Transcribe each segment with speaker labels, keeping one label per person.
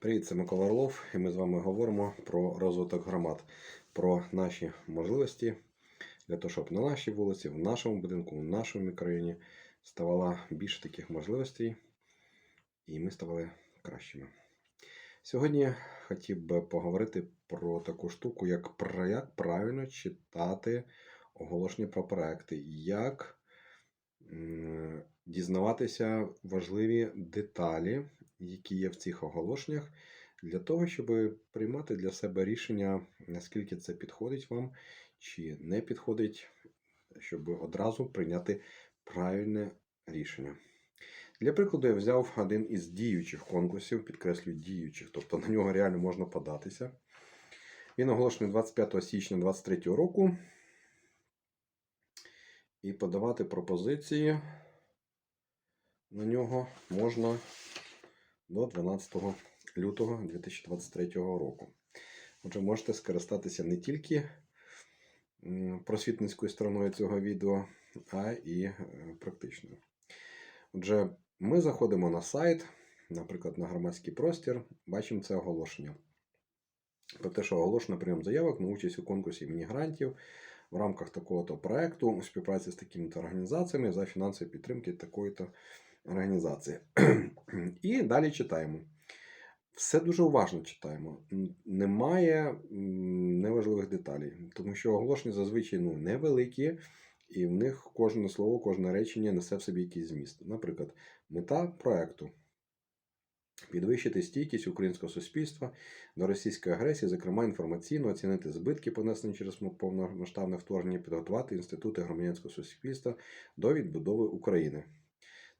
Speaker 1: Привіт, це Микола Орлов, і ми з вами говоримо про розвиток громад, про наші можливості для того, щоб на нашій вулиці, в нашому будинку, в нашому мікрорайоні ставало більше таких можливостей, і ми ставали кращими. Сьогодні хотів би поговорити про таку штуку, як, як правильно читати оголошення про проекти, як дізнаватися важливі деталі, які є в цих оголошеннях, для того, щоб приймати для себе рішення, наскільки це підходить вам чи не підходить, щоб одразу прийняти правильне рішення. Для прикладу, я взяв один із діючих конкурсів, підкреслюю діючих, тобто на нього реально можна податися. Він оголошений 25 січня 2023 року. І подавати пропозиції на нього можна до 12 лютого 2023 року. Отже, можете скористатися не тільки просвітницькою стороною цього відео, а і е, практичною. Отже, ми заходимо на сайт, наприклад, на громадський простір, бачимо це оголошення. Про те, що оголошено прийом заявок на участь у конкурсі міні-грантів в рамках такого-то проекту у співпраці з такими-то організаціями за фінансової підтримки такої-то організації. І далі читаємо. Все дуже уважно читаємо. Немає неважливих деталей, тому що оголошення зазвичай ну, невеликі, і в них кожне слово, кожне речення несе в собі якийсь зміст. Наприклад, мета проекту підвищити стійкість українського суспільства до російської агресії, зокрема інформаційно, оцінити збитки, понесені через повномасштабне вторгнення, підготувати інститути громадянського суспільства до відбудови України.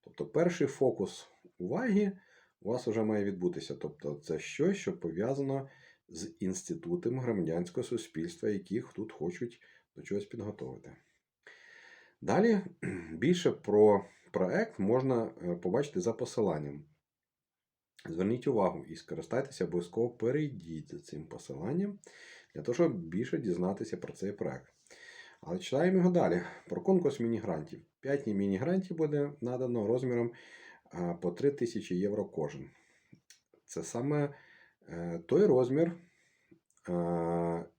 Speaker 1: Тобто, перший фокус уваги у вас вже має відбутися. Тобто, це щось, що пов'язано з інститутом громадянського суспільства, яких тут хочуть до чогось підготовити. Далі більше про проект можна е, побачити за посиланням. Зверніть увагу і скористайтеся обов'язково перейдіть за цим посиланням для того, щоб більше дізнатися про цей проект. Але читаємо його далі. Про конкурс міні-грантів. 5 міні-грантів буде надано розміром по 3 тисячі євро кожен. Це саме е, той розмір,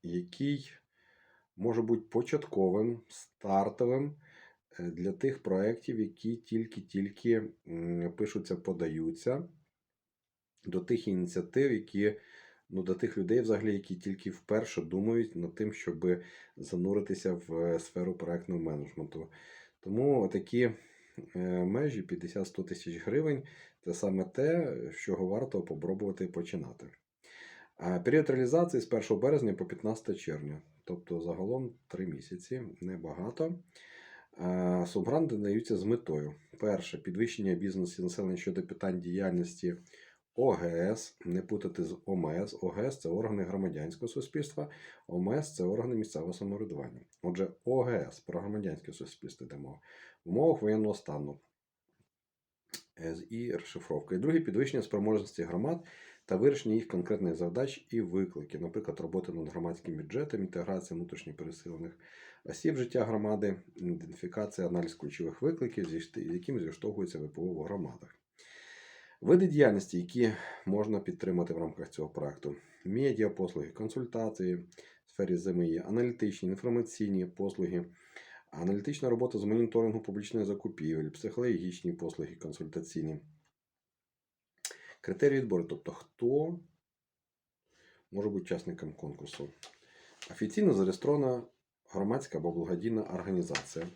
Speaker 1: який може бути початковим, стартовим е, для тих проєктів, які тільки-тільки пишуться, подаються до тих ініціатив, які ну, до тих людей, взагалі, які тільки вперше думають над тим, щоб зануритися в е, сферу проектного менеджменту. Тому такі межі 50-100 тисяч гривень це саме те, з чого варто попробувати починати. Період реалізації з 1 березня по 15 червня, тобто загалом 3 місяці, небагато. Субгранти даються з метою: перше підвищення бізнесу населення щодо питань діяльності ОГС, не путати з ОМС. ОГС це органи громадянського суспільства, ОМС це органи місцевого самоврядування. Отже, ОГС про громадянське суспільство йде мова. В умовах воєнного стану Е, і розшифровка. І друге підвищення спроможності громад та вирішення їх конкретних завдач і викликів, наприклад, робота над громадським бюджетом, інтеграція внутрішньо переселених осіб життя громади, ідентифікація, аналіз ключових викликів, з якими зіштовхуються ВПО в громадах. Види діяльності, які можна підтримати в рамках цього проекту: медіа послуги, консультації в сфері ЗМІ, аналітичні, інформаційні послуги, аналітична робота з моніторингу публічних закупівель, психологічні послуги консультаційні. Критерії відбору, тобто хто може бути учасником конкурсу. Офіційно зареєстрована громадська або благодійна організація.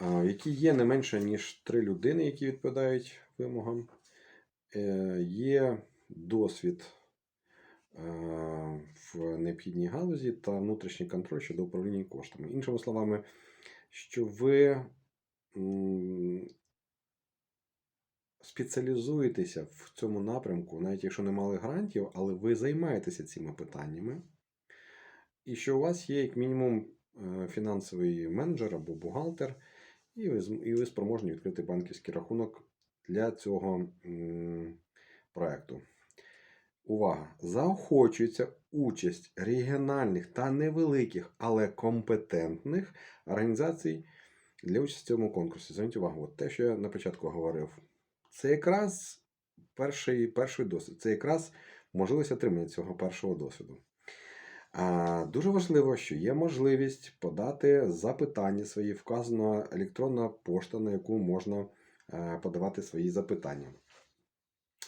Speaker 1: Якій є не менше, ніж три людини, які відповідають вимогам. Е, Є досвід е, в необхідній галузі та внутрішній контроль щодо управління коштами. Іншими словами, що ви спеціалізуєтеся в цьому напрямку, навіть якщо не мали грантів, але ви займаєтеся цими питаннями. І що у вас є, як мінімум, е, фінансовий менеджер або бухгалтер, і ви, і ви спроможні відкрити банківський рахунок для цього м, проекту. Увага! Заохочується участь регіональних та невеликих, але компетентних організацій для участі в цьому конкурсі. Зверніть увагу, от те, що я на початку говорив, це якраз перший, перший досвід. Це якраз можливість отримання цього першого досвіду. Дуже важливо, що є можливість подати запитання свої, вказана електронна пошта, на яку можна е, подавати свої запитання.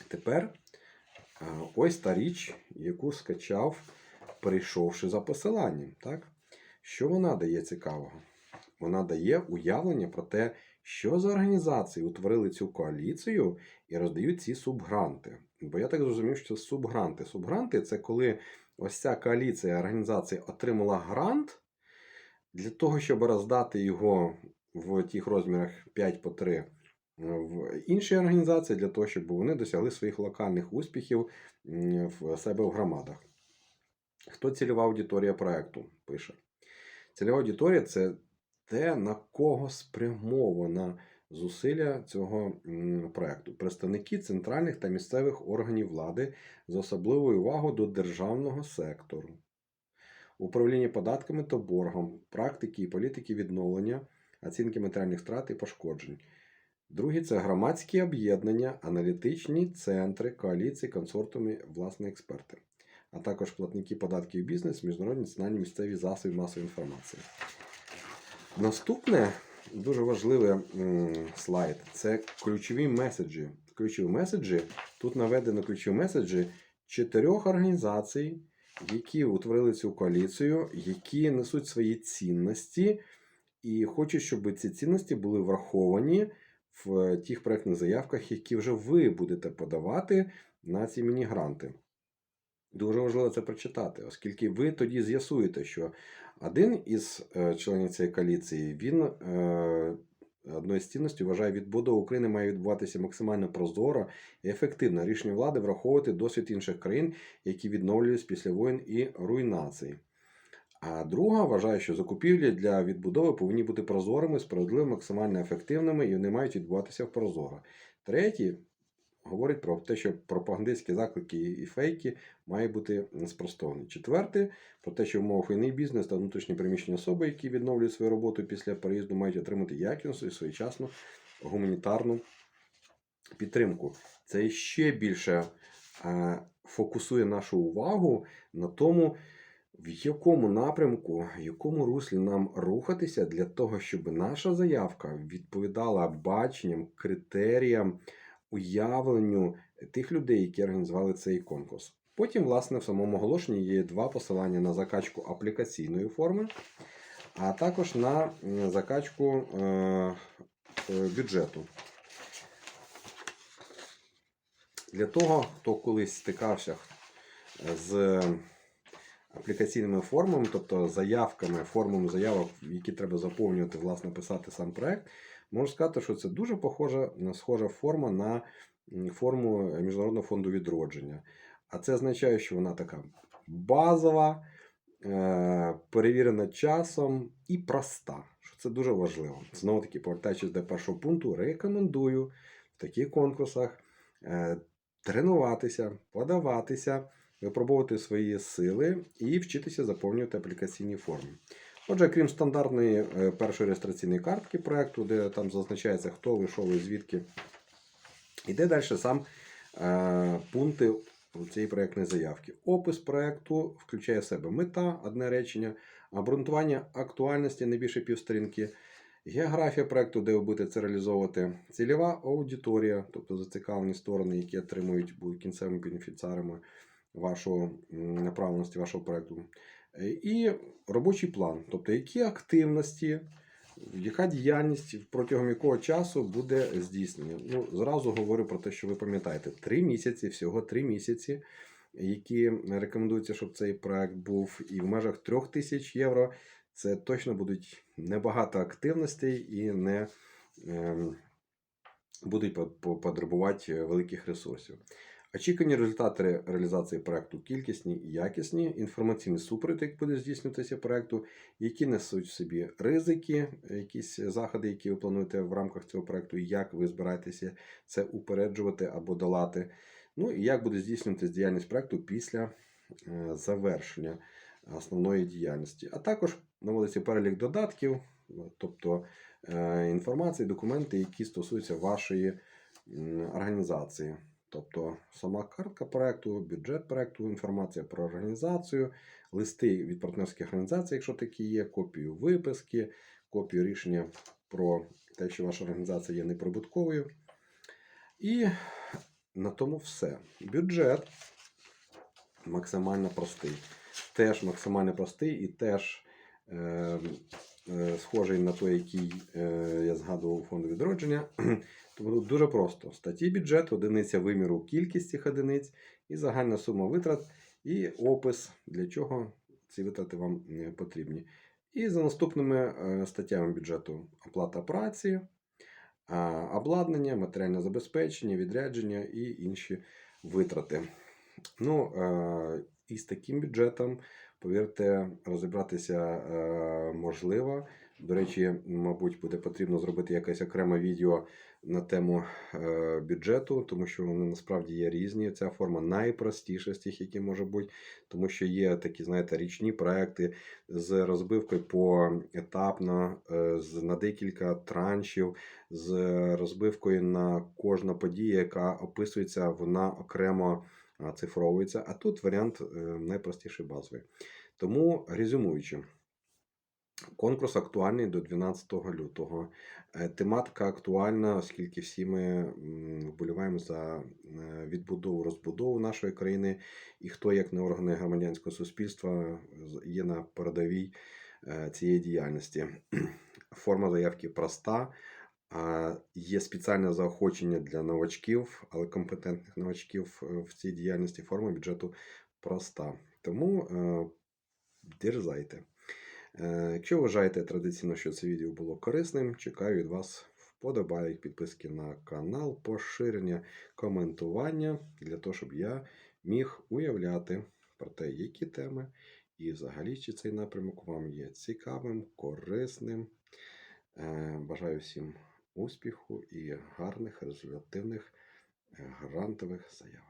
Speaker 1: Тепер е, ось та річ, яку скачав, прийшовши за посиланням. Так? Що вона дає цікавого? Вона дає уявлення про те, що за організації утворили цю коаліцію і роздають ці субгранти. Бо я так зрозумів, що субгранти. Субгранти це коли ось ця коаліція організацій отримала грант для того, щоб роздати його в тих розмірах 5 по 3 в інші організації, для того, щоб вони досягли своїх локальних успіхів в себе в громадах. Хто цільова аудиторія проекту? Пише. Цільова аудиторія це те, на кого спрямована зусилля цього проекту. Представники центральних та місцевих органів влади з особливою увагою до державного сектору, управління податками та боргом, практики і політики відновлення, оцінки матеріальних втрат і пошкоджень. Друге це громадські об'єднання, аналітичні центри, коаліції, консортуми, власне, експерти, а також платники податків і бізнес, міжнародні національні місцеві засоби масової інформації. Наступне дуже важливий слайд це ключові меседжі. Ключові меседжі. Тут наведено ключові меседжі чотирьох організацій, які утворили цю коаліцію, які несуть свої цінності, і хочуть, щоб ці цінності були враховані в тих проектних заявках, які вже ви будете подавати на ці міні-гранти. Дуже важливо це прочитати, оскільки ви тоді з'ясуєте, що один із е, членів цієї коаліції він е, одною з цінностей вважає, відбудова України має відбуватися максимально прозоро і ефективно. Рішення влади враховувати досвід інших країн, які відновлюють після воєн і руйнацій. А друга вважає, що закупівлі для відбудови повинні бути прозорими, справедливими, максимально ефективними і вони мають відбуватися в прозоро. Третій говорить про те, що пропагандистські заклики і фейки мають бути спростовані. Четверте, про те, що в умовах війни бізнес та внутрішні приміщення особи, які відновлюють свою роботу після переїзду, мають отримати якісну і своєчасну гуманітарну підтримку. Це ще більше е, фокусує нашу увагу на тому, в якому напрямку, в якому руслі нам рухатися для того, щоб наша заявка відповідала баченням, критеріям, уявленню тих людей, які організували цей конкурс. Потім, власне, в самому оголошенні є два посилання на закачку аплікаційної форми, а також на закачку е, е, бюджету. Для того, хто колись стикався з аплікаційними формами, тобто заявками, формами заявок, які треба заповнювати, власне, писати сам проект, можу сказати, що це дуже похожа, схожа форма на форму Міжнародного фонду відродження. А це означає, що вона така базова, е, перевірена часом і проста. Що це дуже важливо. Знову таки, повертаючись до першого пункту, рекомендую в таких конкурсах е, тренуватися, подаватися, випробовувати свої сили і вчитися заповнювати аплікаційні форми. Отже, крім стандартної е, першої реєстраційної картки проекту, де там зазначається, хто ви, що ви, звідки, йде далі сам е, пункти цієї проєктної заявки. Опис проекту включає в себе мета, одне речення, обґрунтування актуальності не більше півсторінки, географія проекту, де ви будете це реалізовувати, цільова аудиторія, тобто зацікавлені сторони, які отримують будуть кінцевими бенефіціарами вашого направленості вашого проекту. Е, І робочий план, тобто які активності, яка діяльність протягом якого часу буде здійснення. Ну, зразу говорю про те, що ви пам'ятаєте, три місяці, всього три місяці, які рекомендується, щоб цей проект був, і в межах трьох тисяч євро. Це точно будуть небагато активностей і не ем, будуть по- по- потребувати великих ресурсів. Очікувані результати реалізації проекту кількісні і якісні, інформаційний супровід, як буде здійснюватися проекту, які несуть в собі ризики, якісь заходи, які ви плануєте в рамках цього проекту, як ви збираєтеся це упереджувати або долати. Ну і як буде здійснюватися діяльність проекту після е, завершення основної діяльності. А також наводиться перелік додатків, тобто е, інформації, документи, які стосуються вашої організації. Тобто сама картка проекту, бюджет проекту, інформація про організацію, листи від партнерських організацій, якщо такі є, копію виписки, копію рішення про те, що ваша організація є неприбутковою. І на тому все. Бюджет максимально простий. Теж максимально простий і теж е, е, схожий на той, який е, я згадував у фонду відродження. Тому тут дуже просто: статті бюджету, одиниця виміру кількість цих одиниць і загальна сума витрат, і опис, для чого ці витрати вам е, потрібні. І за наступними е, статтями бюджету оплата праці, обладнання, матеріальне забезпечення, відрядження і інші витрати. Ну, е, і з таким бюджетом, повірте, розібратися е, можливо. До речі, мабуть, буде потрібно зробити якесь окреме відео на тему е, бюджету, тому що вони насправді є різні. Ця форма найпростіша з тих, які може бути, тому що є такі, знаєте, річні проекти з розбивкою поетапно, е, на декілька траншів, з розбивкою на кожну подію, яка описується, вона окремо цифровується. А тут варіант е, найпростіший базовий. Тому резюмуючи. Конкурс актуальний до 12 лютого. Е, Тематика актуальна, оскільки всі ми вболіваємо за е, відбудову, розбудову нашої країни, і хто, як не органи громадянського суспільства, є на передовій е, цієї діяльності. Форма заявки проста. Є спеціальне заохочення для новачків, але компетентних новачків е, в цій діяльності форма бюджету проста. Тому е, дерзайте. Якщо вважаєте традиційно, що це відео було корисним, чекаю від вас вподобайок, підписки на канал, поширення, коментування для того, щоб я міг уявляти про те, які теми і взагалі чи цей напрямок вам є цікавим, корисним. Е, Бажаю всім успіху і гарних результативних е, грантових заявок.